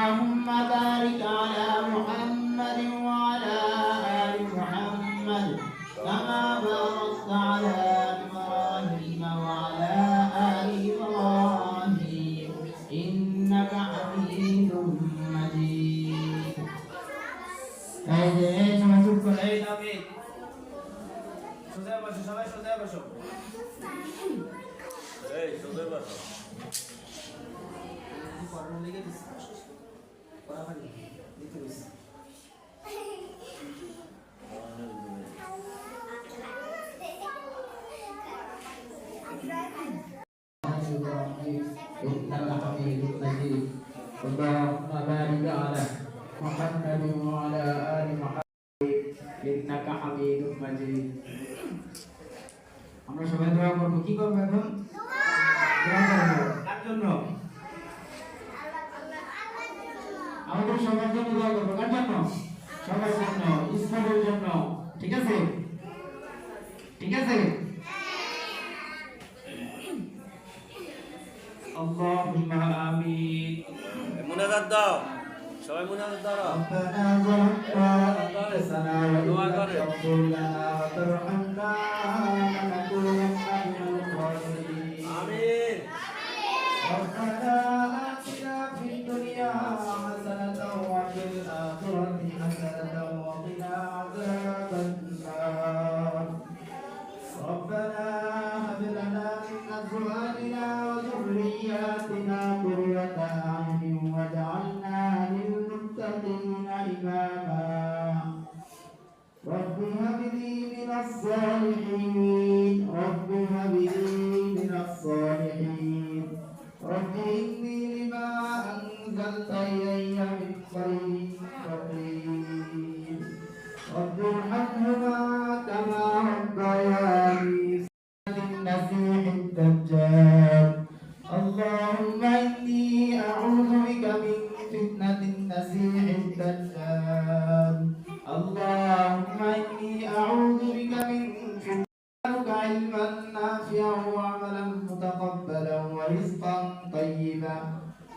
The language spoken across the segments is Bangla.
اللهم بارك على ইন্নাকা হামিদুম মাজিদ। আমরা সবাই দোয়া করব। কি করব এখন? দোয়া করব। আমাদের সবার জন্য দোয়া করব। কার জন্য? সবার জন্য, ইসলামের জন্য। ঠিক আছে? ঠিক আছে? আল্লাহুম্মা আমিন। মুনাজাত দাও। 젊은 하는 따라 너와 가를 아멘. أنت من خير فقير رب ارحمهما كما ربياني المسيح الدجال اللهم إني أعوذ بك من فتنة المسيح الدجال اللهم إني أعوذ بك من فتنتك علما نافعا وعملا متقبلا ورزقا طيبا.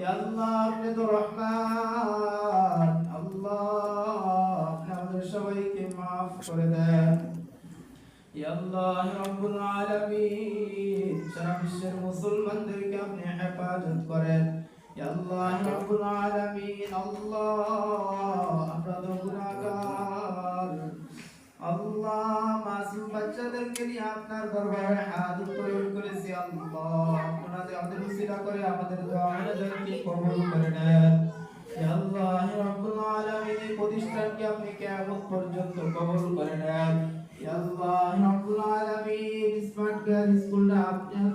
ইয়া আল্লাহ আপনি তো রহমান আল্লাহ আপনি আমাদের সবাইকে মাফ করে দেন ইয়া আল্লাহ রাব্বুল আলামিন সারা বিশ্বের মুসলমানদেরকে আপনি হেফাজত করেন ইয়া আল্লাহ রাব্বুল আলামিন আল্লাহ আমরা তো গুনাহগার আল্লাহ মাসুম বাচ্চাদেরকে নিয়ে আপনার দরবারে হাত উত্তোলন করেছি, আল্লাহ। আপনাদের আমাদের উসিলা করে, আমাদের দোয়া আমাদেরকে কবুল করে নেন। আল্লাহ রাব্বুল আলামিন এই প্রতিষ্ঠানকে আপনি কিয়ামত পর্যন্ত কবুল করে নেন। আল্লাহ রাব্বুল আলামিন স্মার্ট কেয়ার স্কুলটা আপনার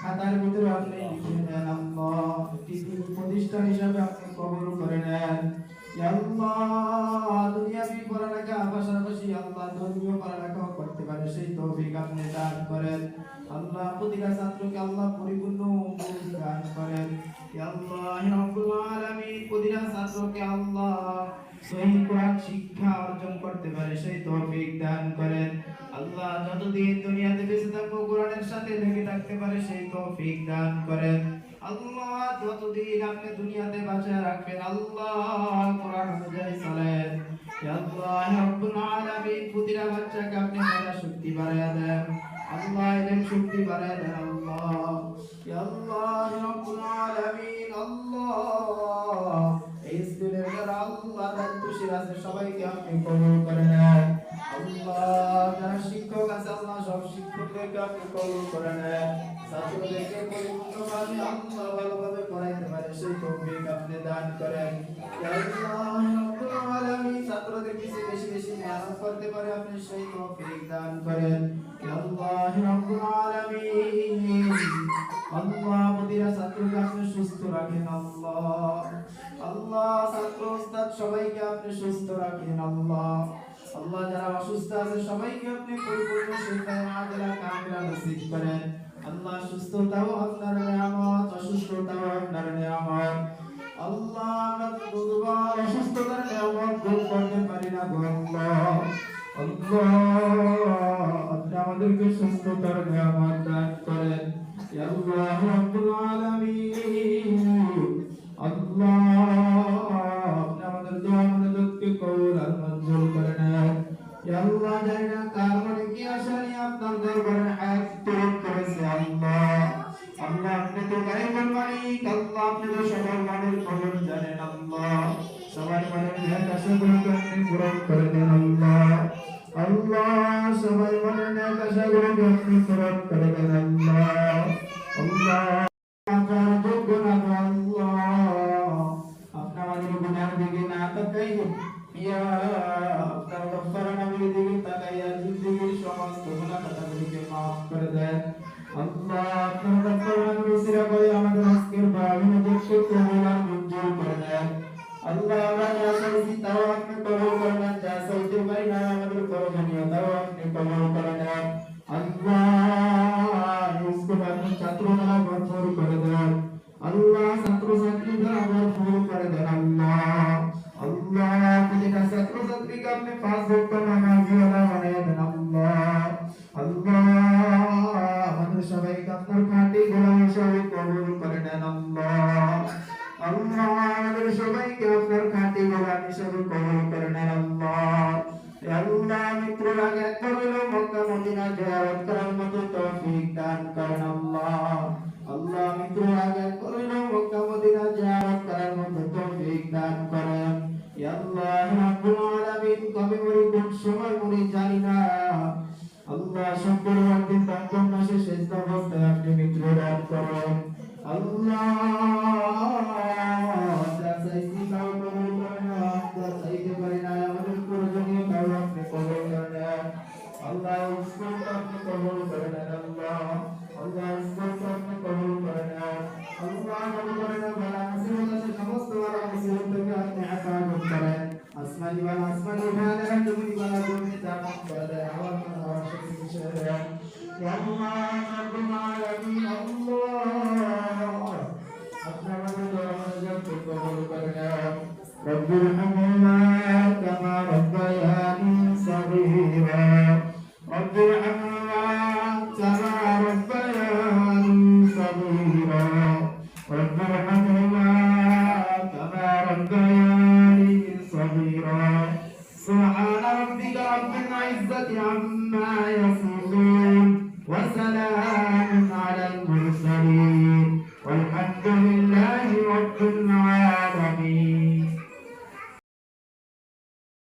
খাতার ভিতরে আপনি লিখে দেন, আল্লাহ। প্রতিষ্ঠান হিসাবে আপনি কবুল করে নেন। দুনিয়াবি পড়ালেখা পাশাপাশি আল্লাহ ধর্মীয় পড়ালেখাও করতে পারে সেই তৌফিক আপনি দান করেন আল্লাহ প্রতিটা ছাত্রকে আল্লাহ পরিপূর্ণ দান করেন প্রতিটা ছাত্রকে আল্লাহ সহি শিক্ষা অর্জন করতে পারে, সেই তৌফিক দান করেন। আল্লাহ যতদিন দুনিয়াতে বেঁচে থাকব, কোরআনের সাথে লেগে থাকতে পারে, সেই তৌফিক দান করেন। আল্লাহ যতদিন আপনি দুনিয়াতে বাঁচায় রাখবেন আল্লাহ কোরআন অনুযায়ী চলেন। আল্লাহ রাব্বুল আলামিন, প্রতিটা বাচ্চাকে আপনি মেধা শক্তি বাড়ায়া দেন। আল্লাহ ইলম শক্তি বাড়ায়া দেন, আল্লাহ। আল্লাহ রাব্বুল আলামিন, আল্লাহ। এই স্কুলের যারা আল্লাহ দায়িত্বশীল আছে, সবাইকে আপনি কবুল করে নেন। আল্লাহ, যারা শিক্ষক আছে, আল্লাহ সব শিক্ষকদেরকে আপনি কবুল করে নেন। ছাত্রদেরকে পরিপূর্ণভাবে আল্লাহ ভালোভাবে পড়াইতে পারে। সেই তৌফিক আপনি দান করেন। সুস্থ রাখেন, আল্লাহ। আল্লাহ ছাত্র সবাইকে আপনি সুস্থ রাখেন, আল্লাহ। যারা অসুস্থ আছে, সবাইকে আপনি পরিপূর্ণ শিক্ষায় আদিলা নসিব করেন। আল্লাহ সুস্থতাও আপনার নিয়ামত, অসুস্থতাও আপনার নিয়ামত। আল্লাহ দুর্বল অসুস্থতার নিয়ামত ভোগ করতে পারি না গো আল্লাহ। আপনি আমাদেরকে সুস্থতার নিয়ামত দান করেন। আল্লাহ আপনি আমাদের দোয়া কবুল আর মঞ্জুর করে নেন। ইয়া আল্লাহ no me dejo আসন করে একদিন তার জন্য সে চেষ্টা করতে আপনি মিত্র দান আল্লাহ